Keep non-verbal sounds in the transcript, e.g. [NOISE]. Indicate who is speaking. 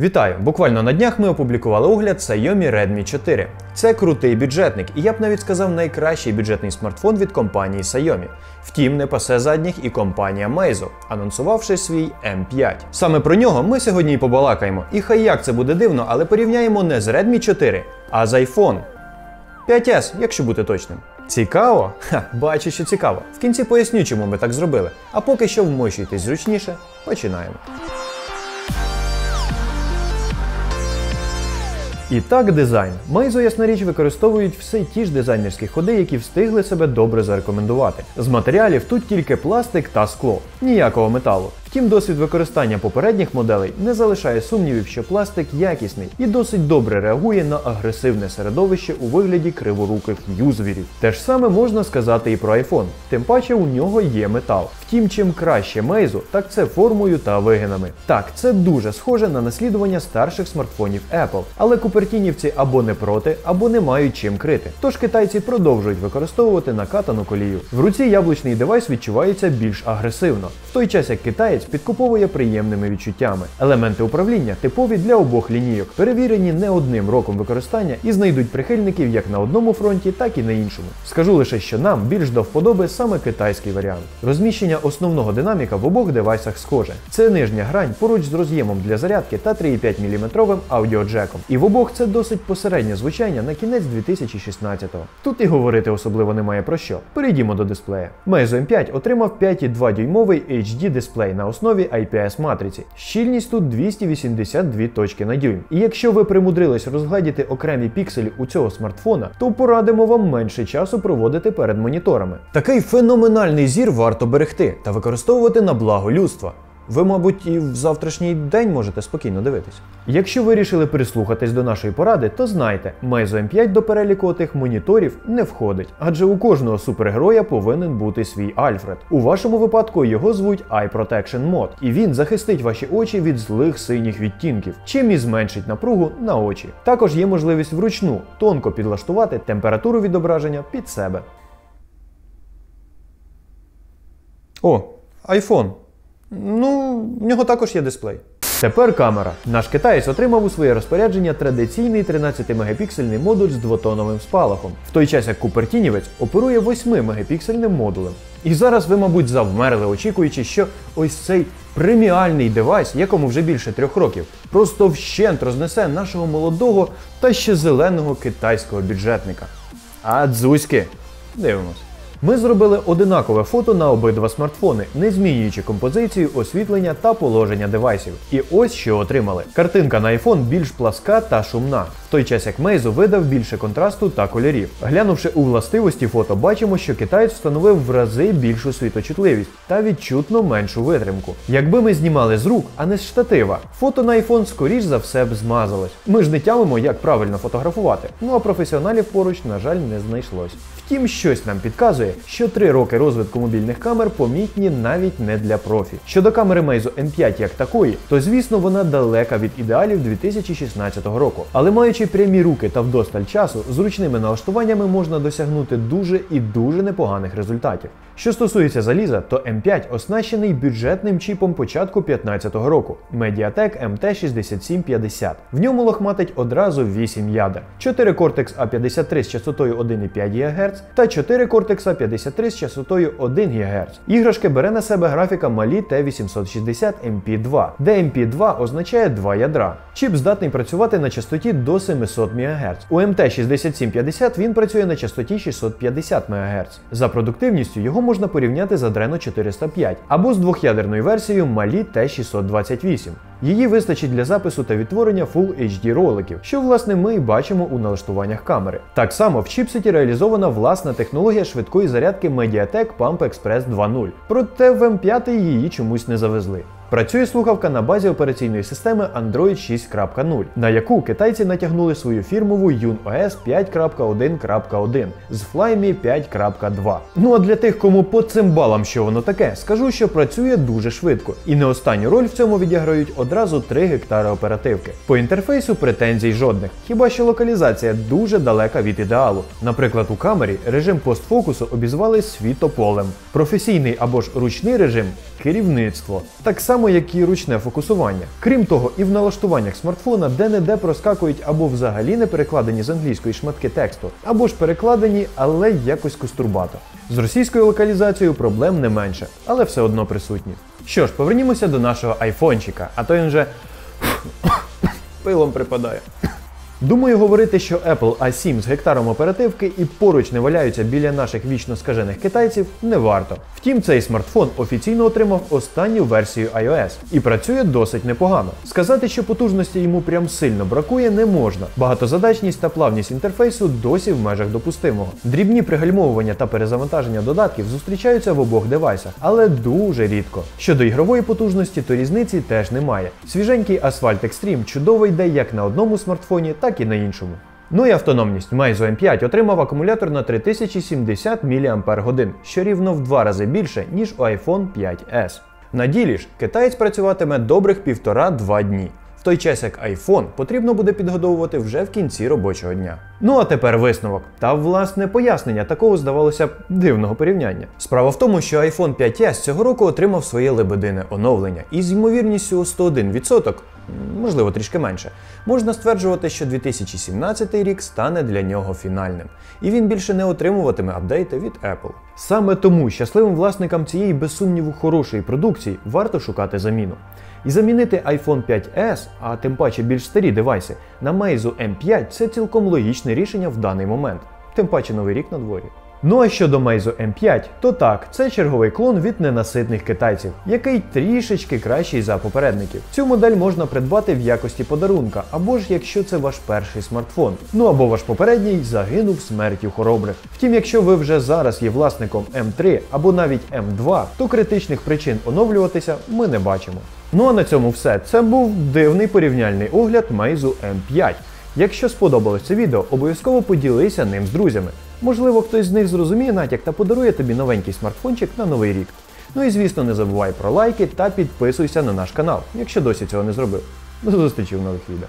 Speaker 1: Вітаю! Буквально на днях ми опублікували огляд Xiaomi Redmi 4. Це крутий бюджетник, і я б навіть сказав найкращий бюджетний смартфон від компанії Xiaomi. Втім, не пасе задніх і компанія Meizu, анонсувавши свій M5. Саме про нього ми сьогодні і побалакаємо. І хай як це буде дивно, але порівняємо не з Redmi 4, а з iPhone 5S, якщо бути точним. Цікаво? Ха, бачу, що цікаво. В кінці поясню, чому ми так зробили. А поки що вмощуйтесь зручніше, починаємо. І так, дизайн. Meizu, ясна річ, використовують все ті ж дизайнерські ходи, які встигли себе добре зарекомендувати. З матеріалів тут тільки пластик та скло, ніякого металу. Втім, досвід використання попередніх моделей не залишає сумнівів, що пластик якісний і досить добре реагує на агресивне середовище у вигляді криворуких юзвірів. Те ж саме можна сказати і про iPhone, тим паче у нього є метал. Втім, чим краще Meizu, так це формою та вигинами. Так, це дуже схоже на наслідування старших смартфонів Apple, але купертінівці або не проти, або не мають чим крити. Тож китайці продовжують використовувати накатану колію. В руці яблучний девайс відчувається більш агресивно, в той час як китаєць підкуповує приємними відчуттями. Елементи управління типові для обох лінійок, перевірені не одним роком використання і знайдуть прихильників як на одному фронті, так і на іншому. Скажу лише, що нам більш до вподоби саме китайський варіант. Розміщення основного динаміка в обох девайсах схоже. Це нижня грань поруч з роз'ємом для зарядки та 3,5 мм аудіоджеком. І в обох це досить посереднє звучання на кінець 2016-го. Тут і говорити особливо немає про що. Перейдімо до дисплея. Meizu M5 отримав 5,2 дюймовий HD дисплей на основі IPS матриці. Щільність тут 282 точки на дюйм. І якщо ви примудрились розгледіти окремі пікселі у цього смартфона, то порадимо вам менше часу проводити перед моніторами. Такий феноменальний зір варто берегти та використовувати на благо людства. Ви, мабуть, і в завтрашній день можете спокійно дивитись. Якщо вирішили прислухатись до нашої поради, то знайте, Meizu M5 до переліку тих моніторів не входить, адже у кожного супергероя повинен бути свій Альфред. У вашому випадку його звуть Eye Protection Mod, і він захистить ваші очі від злих синіх відтінків, чим і зменшить напругу на очі. Також є можливість вручну тонко підлаштувати температуру відображення під себе. О, iPhone. Ну, в нього також є дисплей. Тепер камера. Наш китаєць отримав у своє розпорядження традиційний 13-мегапіксельний модуль з двотоновим спалахом, в той час як купертінівець оперує 8-мегапіксельним модулем. І зараз ви, мабуть, завмерли, очікуючи, що ось цей преміальний девайс, якому вже більше трьох років, просто вщент рознесе нашого молодого та ще зеленого китайського бюджетника. А дзузьки, дивимось. Ми зробили одинакове фото на обидва смартфони, не змінюючи композицію, освітлення та положення девайсів. І ось що отримали. Картинка на iPhone більш пласка та шумна, той час як Meizu видав більше контрасту та кольорів. Глянувши у властивості фото, бачимо, що китаєць встановив в рази більшу світочутливість та відчутно меншу витримку. Якби ми знімали з рук, а не з штатива, фото на iPhone скоріш за все б змазалось. Ми ж не тямимо, як правильно фотографувати. Ну а професіоналів поруч, на жаль, не знайшлось. Втім, щось нам підказує, що три роки розвитку мобільних камер помітні навіть не для профі. Щодо камери Meizu M5 як такої, то звісно вона далека від ідеалів 2016 року. Але маючи прямі руки та вдосталь часу, зручними налаштуваннями можна досягнути дуже і дуже непоганих результатів. Що стосується заліза, то M5 оснащений бюджетним чіпом початку 2015 року Mediatek MT6750. В ньому лохматить одразу 8 ядер, 4 Cortex A53 з частотою 1,5 ГГц та 4 Cortex A53 з частотою 1 ГГц. Іграшки бере на себе графіка Mali T860 MP2, де MP2 означає 2 ядра. Чіп здатний працювати на частоті до 700 МГц. У MT6750 він працює на частоті 650 МГц. За продуктивністю його можна порівняти з Adreno 405 або з двох'ядерною версією Mali T628. Її вистачить для запису та відтворення Full HD роликів, що власне ми і бачимо у налаштуваннях камери. Так само в чіпсеті реалізована власна технологія швидкої зарядки Mediatek Pump Express 2.0, проте в M5 її чомусь не завезли. Працює слухавка на базі операційної системи Android 6.0, на яку китайці натягнули свою фірмову YunOS 5.1.1 з Flyme 5.2. Ну а для тих, кому по цим балам що воно таке, скажу, що працює дуже швидко. І не останню роль в цьому відіграють одразу 3 гектари оперативки. По інтерфейсу претензій жодних, хіба що локалізація дуже далека від ідеалу. Наприклад, у камері режим постфокусу обізвали світополем. Професійний або ж ручний режим керівництво, так само як і ручне фокусування. Крім того, і в налаштуваннях смартфона де-не-де проскакують або взагалі не перекладені з англійської шматки тексту, або ж перекладені, але якось костурбато. З російською локалізацією проблем не менше, але все одно присутні. Що ж, повернімося до нашого айфончика, а то він вже [COUGHS] пилом припадає. Думаю, говорити, що Apple A7 з гектаром оперативки і поруч не валяються біля наших вічно скажених китайців, не варто. Втім, цей смартфон офіційно отримав останню версію iOS і працює досить непогано. Сказати, що потужності йому прям сильно бракує, не можна. Багатозадачність та плавність інтерфейсу досі в межах допустимого. Дрібні пригальмовування та перезавантаження додатків зустрічаються в обох девайсах, але дуже рідко. Щодо ігрової потужності, то різниці теж немає. Свіженький Asphalt Extreme чудово йде як на одному смартфоні, так і на іншому. Ну і автономність. Meizu M5 отримав акумулятор на 3070 мАч, що рівно в два рази більше, ніж у iPhone 5S. На ділі ж китаєць працюватиме добрих півтора-два дні. В той час як iPhone потрібно буде підгодовувати вже в кінці робочого дня. Ну а тепер висновок та власне пояснення такого здавалося б дивного порівняння. Справа в тому, що iPhone 5S цього року отримав своє лебедине оновлення, і з ймовірністю у 101%, можливо трішки менше, можна стверджувати, що 2017 рік стане для нього фінальним, і він більше не отримуватиме апдейти від Apple. Саме тому щасливим власникам цієї без сумніву хорошої продукції варто шукати заміну. І замінити iPhone 5S, а тим паче більш старі девайси, на Meizu M5 це цілком логічне рішення в даний момент, тим паче новий рік на дворі. Ну а щодо Meizu M5, то так, це черговий клон від ненаситних китайців, який трішечки кращий за попередників. Цю модель можна придбати в якості подарунка, або ж якщо це ваш перший смартфон. Ну або ваш попередній загинув смертю хоробрих. Втім, якщо ви вже зараз є власником M3 або навіть M2, то критичних причин оновлюватися ми не бачимо. Ну а на цьому все. Це був дивний порівняльний огляд Meizu M5. Якщо сподобалось це відео, обов'язково поділися ним з друзями. Можливо, хтось з них зрозуміє натяк та подарує тобі новенький смартфончик на новий рік. Ну і звісно, не забувай про лайки та підписуйся на наш канал, якщо досі цього не зробив. До зустрічі в нових відео.